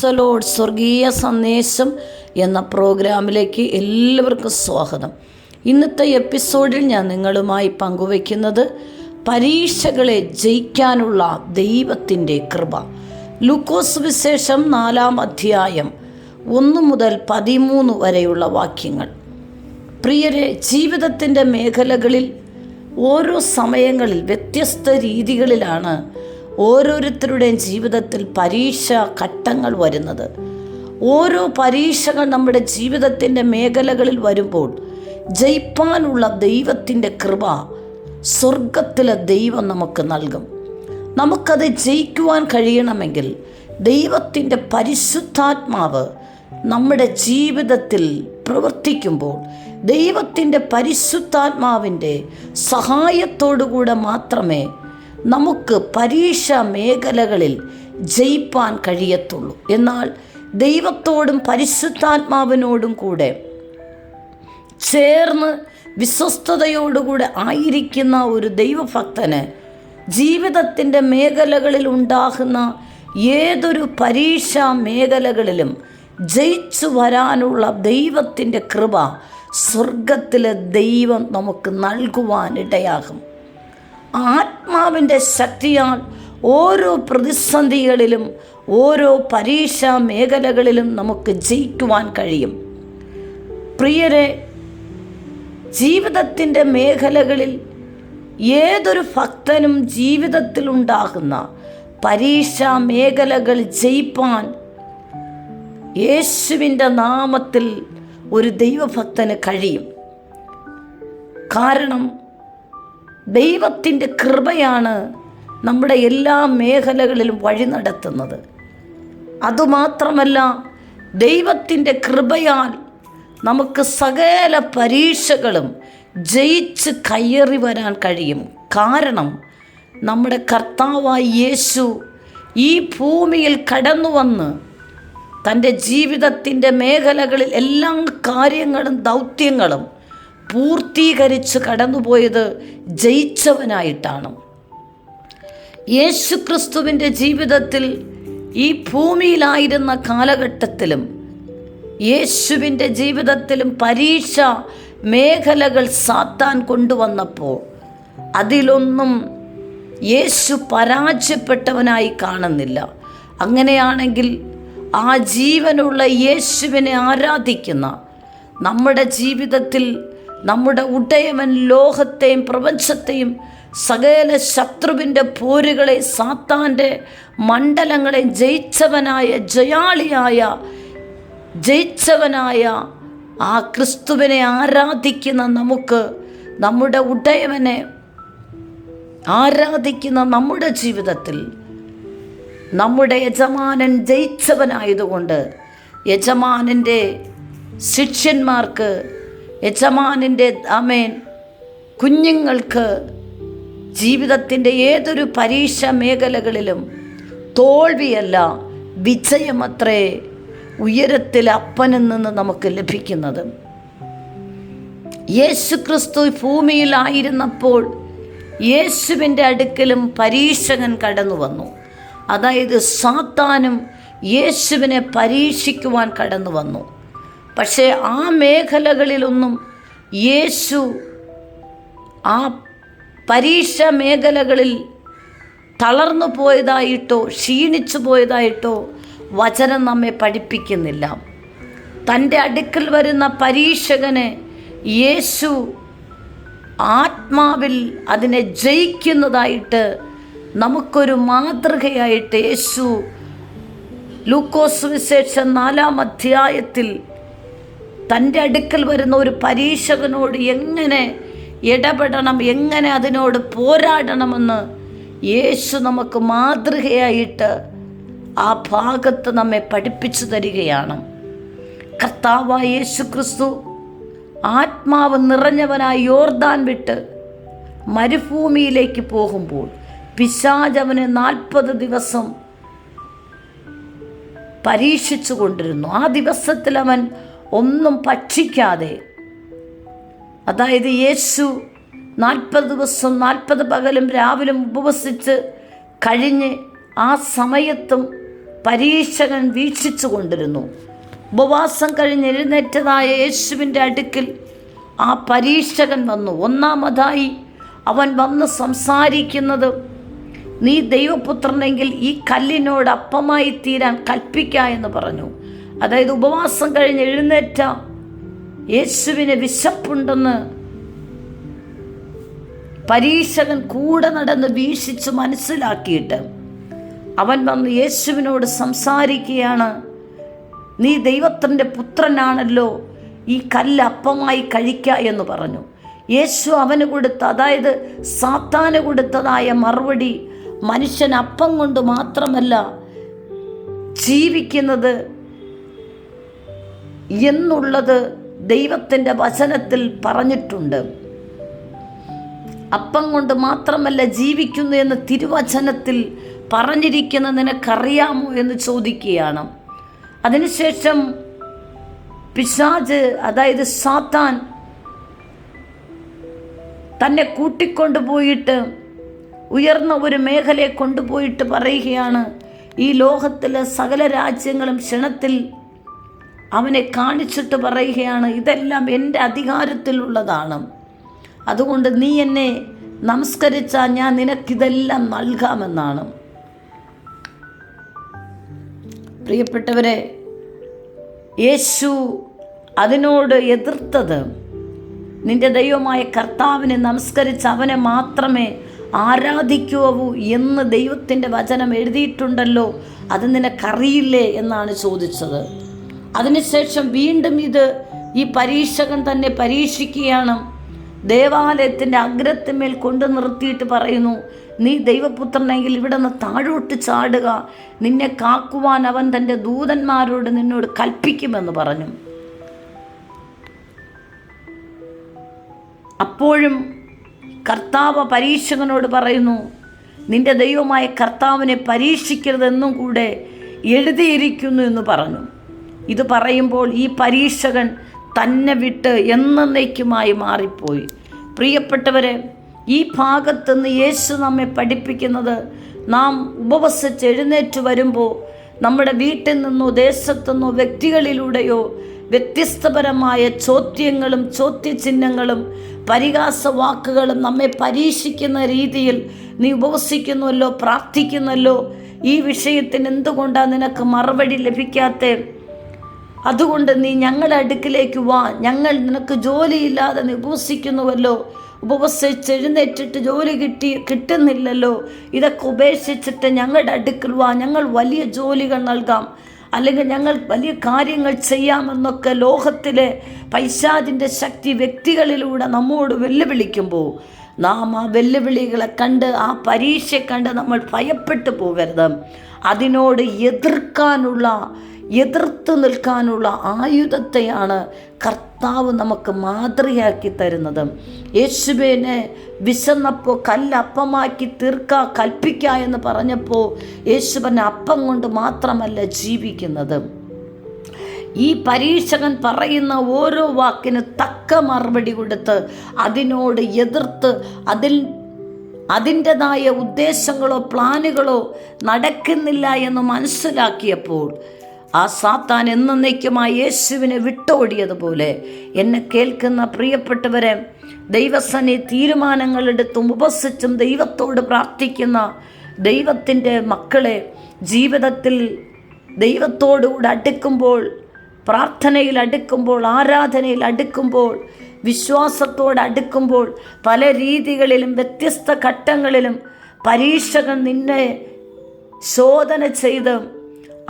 സലോഡ് സ്വർഗീയ സന്ദേശം എന്ന പ്രോഗ്രാമിലേക്ക് എല്ലാവർക്കും സ്വാഗതം. ഇന്നത്തെ എപ്പിസോഡിൽ ഞാൻ നിങ്ങളുമായി പങ്കുവയ്ക്കുന്നത് പരീക്ഷകളെ ജയിക്കാനുള്ള ദൈവത്തിന്റെ കൃപ. ലൂക്കോസ് വിശേഷം നാലാം അധ്യായം ഒന്ന് മുതൽ പതിമൂന്ന് വരെയുള്ള വാക്യങ്ങൾ. പ്രിയരെ ജീവിതത്തിന്റെ മേഖലകളിൽ ഓരോ സമയങ്ങളിൽ വ്യത്യസ്ത രീതികളിലാണ് ഓരോരുത്തരുടെയും ജീവിതത്തിൽ പരീക്ഷ ഘട്ടങ്ങൾ വരുന്നത്. ഓരോ പരീക്ഷകൾ നമ്മുടെ ജീവിതത്തിന്റെ മേഖലകളിൽ വരുമ്പോൾ ജയിപ്പാനുള്ള ദൈവത്തിന്റെ കൃപ സ്വർഗത്തിലെ ദൈവം നമുക്ക് നൽകും. നമുക്കത് ജയിക്കുവാൻ കഴിയണമെങ്കിൽ ദൈവത്തിന്റെ പരിശുദ്ധാത്മാവ് നമ്മുടെ ജീവിതത്തിൽ പ്രവർത്തിക്കുമ്പോൾ ദൈവത്തിന്റെ പരിശുദ്ധാത്മാവിന്റെ സഹായത്തോടുകൂടെ മാത്രമേ നമുക്ക് പരീക്ഷ മേഖലകളിൽ ജയിപ്പാൻ കഴിയത്തുള്ളൂ. എന്നാൽ ദൈവത്തോടും പരിശുദ്ധാത്മാവിനോടും കൂടെ ചേർന്ന് വിശ്വസ്തയോടുകൂടെ ആയിരിക്കുന്ന ഒരു ദൈവഭക്തന് ജീവിതത്തിന്റെ മേഖലകളിൽ ഉണ്ടാകുന്ന ഏതൊരു പരീക്ഷ മേഖലകളിലും ജയിച്ചു വരാനുള്ള ദൈവത്തിന്റെ കൃപ സ്വർഗത്തിലെ ദൈവം നമുക്ക് നൽകുവാൻ ഇടയാകും ആത്മാവിന്റെ ശക്തിയാൽ ഓരോ പ്രതിസന്ധികളിലും ഓരോ പരീക്ഷാ മേഖലകളിലും നമുക്ക് ജയിക്കുവാൻ കഴിയും. പ്രിയരെ ജീവിതത്തിന്റെ മേഖലകളിൽ ഏതൊരു ഭക്തനും ജീവിതത്തിൽ ഉണ്ടാകുന്ന പരീക്ഷ മേഖലകൾ ജയിപ്പാൻ യേശുവിന്റെ നാമത്തിൽ ഒരു ദൈവഭക്തന് കഴിയും. കാരണം ദൈവത്തിന്റെ കൃപയാണ് നമ്മുടെ എല്ലാ മേഖലകളിലും വഴി നടത്തുന്നത്. അതുമാത്രമല്ല ദൈവത്തിന്റെ കൃപയാൽ നമുക്ക് സകല പരീക്ഷകളും ജയിച്ച് കയറി വരാൻ കഴിയും. കാരണം നമ്മുടെ കർത്താവായ യേശു ഈ ഭൂമിയിൽ കടന്നു വന്ന് തന്റെ ജീവിതത്തിന്റെ മേഖലകളിൽ എല്ലാ കാര്യങ്ങളും ദൗത്യങ്ങളും പൂർത്തീകരിച്ച് കടന്നുപോയത് ജയിച്ചവനായിട്ടാണ്. യേശു ക്രിസ്തുവിന്റെ ജീവിതത്തിൽ ഈ ഭൂമിയിലായിരുന്ന കാലഘട്ടത്തിലും യേശുവിന്റെ ജീവിതത്തിലും പരീക്ഷ മേഖലകൾ സാത്താൻ കൊണ്ടുവന്നപ്പോൾ അതിലൊന്നും യേശു പരാജയപ്പെട്ടവനായി കാണുന്നില്ല. അങ്ങനെയാണെങ്കിൽ ആ ജീവനുള്ള യേശുവിനെ ആരാധിക്കുന്ന നമ്മുടെ ജീവിതത്തിൽ നമ്മുടെ ഉടയവൻ ലോഹത്തെയും പ്രപഞ്ചത്തെയും സകല ശത്രുവിന്റെ പോരുകളെ സാത്താന്റെ മണ്ഡലങ്ങളെ ജയിച്ചവനായ ജയാളിയായ ജയിച്ചവനായ ആ ക്രിസ്തുവിനെ ആരാധിക്കുന്ന നമുക്ക് നമ്മുടെ ഉടയവനെ ആരാധിക്കുന്ന നമ്മുടെ ജീവിതത്തിൽ നമ്മുടെ യജമാനൻ ജയിച്ചവനായതുകൊണ്ട് യജമാനന്റെ ശിഷ്യന്മാർക്ക് യജമാനിന്റെ അമേൻ കുഞ്ഞുങ്ങൾക്ക് ജീവിതത്തിന്റെ ഏതൊരു പരീക്ഷ മേഖലകളിലും തോൽവിയല്ല വിജയമത്രേ ഉയരത്തിൽ അപ്പനിൽ നിന്ന് നമുക്ക് ലഭിക്കുന്നത്. യേശു ക്രിസ്തു ഭൂമിയിലായിരുന്നപ്പോൾ യേശുവിന്റെ അടുക്കലും പരീക്ഷകൻ കടന്നു വന്നു അതായത് സാത്താനും യേശുവിനെ പരീക്ഷിക്കുവാൻ കടന്നു വന്നു പക്ഷേ ആ മേഖലകളിലൊന്നും യേശു ആ പരീക്ഷ മേഖലകളിൽ തളർന്നു പോയതായിട്ടോ ക്ഷീണിച്ചു പോയതായിട്ടോ വചനം നമ്മെ പഠിപ്പിക്കുന്നില്ല. തന്റെ അടുക്കൽ വരുന്ന പരീക്ഷകനെ യേശു ആത്മാവിൽ അതിനെ ജയിക്കുന്നതായിട്ട് നമുക്കൊരു മാതൃകയായിട്ട് യേശു ലൂക്കോസ് വിശേഷം നാലാം അധ്യായത്തിൽ തന്റെ അടുക്കൽ വരുന്ന ഒരു പരീക്ഷകനോട് എങ്ങനെ ഇടപെടണം എങ്ങനെ അതിനോട് പോരാടണമെന്ന് യേശു നമുക്ക് മാതൃകയായിട്ട് ആ ഭാഗത്ത് നമ്മെ പഠിപ്പിച്ചു തരികയാണ്. കർത്താവായ യേശു ക്രിസ്തു ആത്മാവ് നിറഞ്ഞവനായി യോർദാൻ വിട്ട് മരുഭൂമിയിലേക്ക് പോകുമ്പോൾ പിശാചവന് നാൽപ്പത് ദിവസം പരീക്ഷിച്ചു കൊണ്ടിരുന്നു ആ ദിവസത്തിൽ അവൻ ഒന്നും ഭക്ഷിക്കാതെ. അതായത് യേശു നാൽപ്പത് ദിവസം നാൽപ്പത് പകലും രാവിലും ഉപവസിച്ച് കഴിഞ്ഞ് ആ സമയത്തും പരീക്ഷകൻ വീക്ഷിച്ചു കൊണ്ടിരുന്നു. ഉപവാസം കഴിഞ്ഞ് എഴുന്നേറ്റതായ യേശുവിന്റെ അടുക്കിൽ ആ പരീക്ഷകൻ വന്നു. ഒന്നാമതായി അവൻ വന്ന് സംസാരിക്കുന്നത് നീ ദൈവപുത്രനെങ്കിൽ ഈ കല്ലിനോട് അപ്പമായി തീരാൻ കൽപ്പിക്ക എന്ന് പറഞ്ഞു. അതായത് ഉപവാസം കഴിഞ്ഞ് എഴുന്നേറ്റ യേശുവിന് വിശപ്പുണ്ടെന്ന് പരീക്ഷകൻ കൂടെ നടന്ന് വീക്ഷിച്ച് മനസ്സിലാക്കിയിട്ട് അവൻ വന്ന് യേശുവിനോട് സംസാരിക്കുകയാണ് നീ ദൈവത്തിന്റെ പുത്രനാണല്ലോ ഈ കല്ല് അപ്പമായി കഴിക്ക എന്ന് പറഞ്ഞു. യേശു അവന് കൊടുത്ത അതായത് സാത്താന് കൊടുത്തതായ മറുപടി മനുഷ്യൻ അപ്പം കൊണ്ട് മാത്രമല്ല ജീവിക്കുന്നത് എന്നുള്ളത് ദൈവത്തിന്റെ വചനത്തിൽ പറഞ്ഞിട്ടുണ്ട്. അപ്പം കൊണ്ട് മാത്രമല്ല ജീവിക്കുന്നു എന്ന് തിരുവചനത്തിൽ പറഞ്ഞിരിക്കുന്ന നിനക്കറിയാമോ എന്ന് ചോദിക്കുകയാണ്. അതിനുശേഷം പിശാജ് അതായത് സാത്താൻ തന്നെ കൂട്ടിക്കൊണ്ടുപോയിട്ട് ഉയർന്ന ഒരു മേഖലയെ കൊണ്ടുപോയിട്ട് പറയുകയാണ് ഈ ലോകത്തിലെ സകല രാജ്യങ്ങളും ക്ഷണത്തിൽ അവനെ കാണിച്ചിട്ട് പറയുകയാണ് ഇതെല്ലാം എന്റെ അധികാരത്തിലുള്ളതാണ്. അതുകൊണ്ട് നീ എന്നെ നമസ്കരിച്ചാൽ ഞാൻ നിനക്കിതെല്ലാം നൽകാമെന്നാണ്. പ്രിയപ്പെട്ടവരെ യേശു അതിനോട് എതിർത്തത് നിന്റെ ദൈവമായ കർത്താവിനെ നമസ്കരിച്ച് അവനെ മാത്രമേ ആരാധിക്കുവൂ എന്ന് ദൈവത്തിന്റെ വചനം എഴുതിയിട്ടുണ്ടല്ലോ അത് നിനക്കറിയില്ലേ എന്നാണ് ചോദിച്ചത്. അതിനുശേഷം വീണ്ടും ഇത് ഈ പരീക്ഷകൻ തന്നെ പരീക്ഷിക്കുകയാണ്. ദേവാലയത്തിന്റെ അഗ്രത്തിന്മേൽ കൊണ്ടു നിർത്തിയിട്ട് പറയുന്നു നീ ദൈവപുത്രനെങ്കിൽ ഇവിടെ നിന്ന് താഴോട്ട് ചാടുക. നിന്നെ കാക്കുവാൻ അവൻ തന്റെ ദൂതന്മാരോട് നിന്നോട് കൽപ്പിക്കുമെന്ന് പറഞ്ഞു. അപ്പോഴും കർത്താവ് പരീക്ഷകനോട് പറയുന്നു നിന്റെ ദൈവമായ കർത്താവിനെ പരീക്ഷിക്കരുതെന്നും കൂടെ എഴുതിയിരിക്കുന്നു എന്ന് പറഞ്ഞു. ഇത് പറയുമ്പോൾ ഈ പരീക്ഷകൻ തന്നെ വിട്ട് എന്നേക്കുമായി മാറിപ്പോയി. പ്രിയപ്പെട്ടവരെ ഈ ഭാഗത്തുനിന്ന് യേശു നമ്മെ പഠിപ്പിക്കുന്നത് നാം ഉപവസിച്ച് എഴുന്നേറ്റ് വരുമ്പോൾ നമ്മുടെ വീട്ടിൽ നിന്നോ ദേശത്തുനിന്നോ വ്യക്തികളിലൂടെയോ വ്യത്യസ്തപരമായ ചോദ്യങ്ങളും ചോദ്യചിഹ്നങ്ങളും പരിഹാസ വാക്കുകളും നമ്മെ പരീക്ഷിക്കുന്ന രീതിയിൽ നീ ഉപവസിക്കുന്നുവല്ലോ പ്രാർത്ഥിക്കുന്നല്ലോ ഈ വിഷയത്തിന് എന്തുകൊണ്ടാണ് നിനക്ക് മറുപടി ലഭിക്കാത്തേ അതുകൊണ്ട് നീ ഞങ്ങളുടെ അടുക്കിലേക്ക് വാ. ഞങ്ങൾ നിനക്ക് ജോലിയില്ലാതെ നിപൂസിക്കുന്നുവല്ലോ ഉപവസിച്ചെഴുന്നേറ്റിട്ട് ജോലി കിട്ടി കിട്ടുന്നില്ലല്ലോ. ഇതൊക്കെ ഉപേക്ഷിച്ചിട്ട് ഞങ്ങളുടെ അടുക്കൽ വാ. ഞങ്ങൾ വലിയ ജോലികൾ നൽകാം. അല്ലെങ്കിൽ ഞങ്ങൾ വലിയ കാര്യങ്ങൾ ചെയ്യാമെന്നൊക്കെ ലോകത്തിലെ പൈശാചിന്റെ ശക്തി വ്യക്തികളിലൂടെ നമ്മോട് വെല്ലുവിളിക്കുമ്പോൾ നാം ആ വെല്ലുവിളികളെ കണ്ട് ആ പരീക്ഷ കണ്ട് നമ്മൾ ഭയപ്പെട്ടു പോകരുത്. അതിനോട് എതിർക്കാനുള്ള എതിർത്ത് നിൽക്കാനുള്ള ആയുധത്തെയാണ് കർത്താവ് നമുക്ക് മാതൃകയാക്കി തരുന്നത്. യേശുവിനെ വിശന്നപ്പോൾ കല്ലപ്പമാക്കി തീർക്ക കൽപ്പിക്ക എന്ന് പറഞ്ഞപ്പോൾ യേശുവിനെ അപ്പം കൊണ്ട് മാത്രമല്ല ജീവിക്കുന്നത്. ഈ പരീക്ഷകൻ പറയുന്ന ഓരോ വാക്കിന് തക്ക മറുപടി കൊടുത്ത് അതിനോട് എതിർത്ത് അതിൽ അതിന്റെതായ ഉദ്ദേശങ്ങളോ പ്ലാനുകളോ നടക്കുന്നില്ല എന്ന് മനസ്സിലാക്കിയപ്പോൾ ആ സാത്താൻ എന്നേക്കുമായി യേശുവിനെ വിട്ടോടിയതുപോലെ എന്നെ കേൾക്കുന്ന പ്രിയപ്പെട്ടവരെ ദൈവസനെ തീരുമാനങ്ങളെടുത്തും ഉപസിച്ചും ദൈവത്തോട് പ്രാർത്ഥിക്കുന്ന ദൈവത്തിന്റെ മക്കളെ ജീവിതത്തിൽ ദൈവത്തോടുകൂടെ അടുക്കുമ്പോൾ പ്രാർത്ഥനയിൽ അടുക്കുമ്പോൾ ആരാധനയിൽ അടുക്കുമ്പോൾ വിശ്വാസത്തോട് അടുക്കുമ്പോൾ പല രീതികളിലും വ്യത്യസ്ത ഘട്ടങ്ങളിലും പരീക്ഷകൻ നിന്നെ ശോധന ചെയ്ത്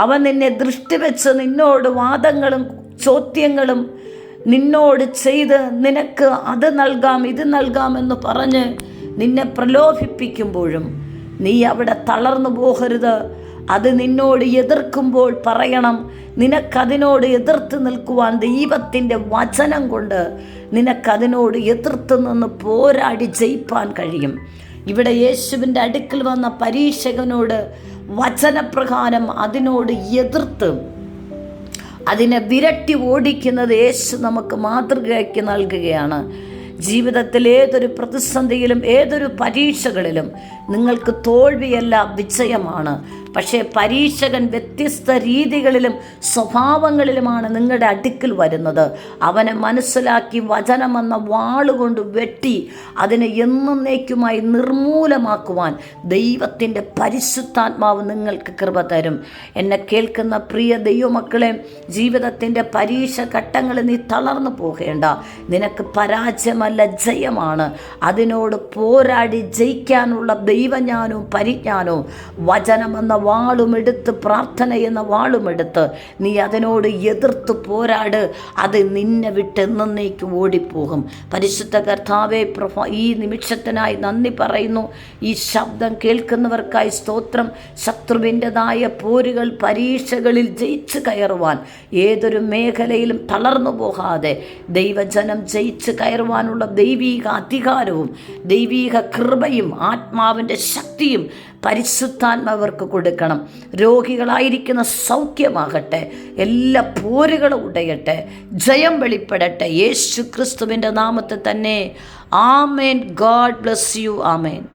അവൻ നിന്നെ ദൃഷ്ടി വെച്ച് നിന്നോട് വാദങ്ങളും ചോദ്യങ്ങളും നിന്നോട് ചെയ്ത് നിനക്ക് അത് നൽകാം ഇത് നൽകാമെന്ന് പറഞ്ഞ് നിന്നെ പ്രലോഭിപ്പിക്കുമ്പോഴും നീ അവിടെ തളർന്നു പോകരുത്. അത് നിന്നോട് എതിർക്കുമ്പോൾ പറയണം. നിനക്കതിനോട് എതിർത്ത് നിൽക്കുവാൻ ദൈവത്തിന്റെ വചനം കൊണ്ട് നിനക്കതിനോട് എതിർത്ത് നിന്ന് പോരാടി ജയിപ്പാൻ കഴിയും. ഇവിടെ യേശുവിന്റെ അടുക്കൽ വന്ന പരീക്ഷകനോട് വചനപ്രകാരം അതിനോട് എതിർത്ത് അതിനെ വിരട്ടി ഓടിക്കുന്നത് യേശു നമുക്ക് മാതൃകയാക്കി നൽകുകയാണ്. ജീവിതത്തിൽ ഏതൊരു പ്രതിസന്ധിയിലും ഏതൊരു പരീക്ഷകളിലും നിങ്ങൾക്ക് തോൽവിയല്ല വിജയമാണ്. പക്ഷേ പരീക്ഷകൻ വ്യത്യസ്ത രീതികളിലും സ്വഭാവങ്ങളിലുമാണ് നിങ്ങളുടെ അടുക്കിൽ വരുന്നത്. അവനെ മനസ്സിലാക്കി വചനമെന്ന വാളുകൊണ്ട് വെട്ടി അതിനെ എന്നേക്കുമായി നിർമൂലമാക്കുവാൻ ദൈവത്തിന്റെ പരിശുദ്ധാത്മാവ് നിങ്ങൾക്ക് കൃപ തരും. എന്നെ കേൾക്കുന്ന പ്രിയ ദൈവമക്കളെ ജീവിതത്തിന്റെ പരീക്ഷ ഘട്ടങ്ങളിൽ നീ തളർന്നു പോകേണ്ട. നിനക്ക് പരാജയമല്ല ജയമാണ്. അതിനോട് പോരാടി ജയിക്കാനുള്ള ദൈവജ്ഞാനവും പരിജ്ഞാനവും വചനമെന്ന വാളും എടുത്ത് പ്രാർത്ഥന എന്ന വാളും എടുത്ത് നീ അതിനോട് എതിർത്ത് പോരാട്. അത് നിന്നെ വിട്ട് എന്നേക്ക് ഓടിപ്പോകും. പരിശുദ്ധ കർത്താവെ പ്രഭ ഈ നിമിഷത്തിനായി നന്ദി പറയുന്നു. ഈ ശബ്ദം കേൾക്കുന്നവർക്കായി സ്തോത്രം. ശത്രുവിന്റെതായ പോരുകൾ പരീക്ഷകളിൽ ജയിച്ചു കയറുവാൻ ഏതൊരു മേഖലയിലും തളർന്നു പോകാതെ ദൈവജനം ജയിച്ച് കയറുവാനുള്ള ദൈവീക അധികാരവും ദൈവീക കൃപയും ആത്മാവിന്റെ ശക്തിയും പരിശുദ്ധാത്മാവർക്ക് കൊടുക്കണം. രോഗികളായിരിക്കുന്ന സൗഖ്യമാകട്ടെ എല്ലാ പോരുകളും ഉടയട്ടെ ജയം വെളിപ്പെടട്ടെ. യേശു ക്രിസ്തുവിന്റെ നാമത്തിൽ തന്നെ. Amen. God bless you. Amen.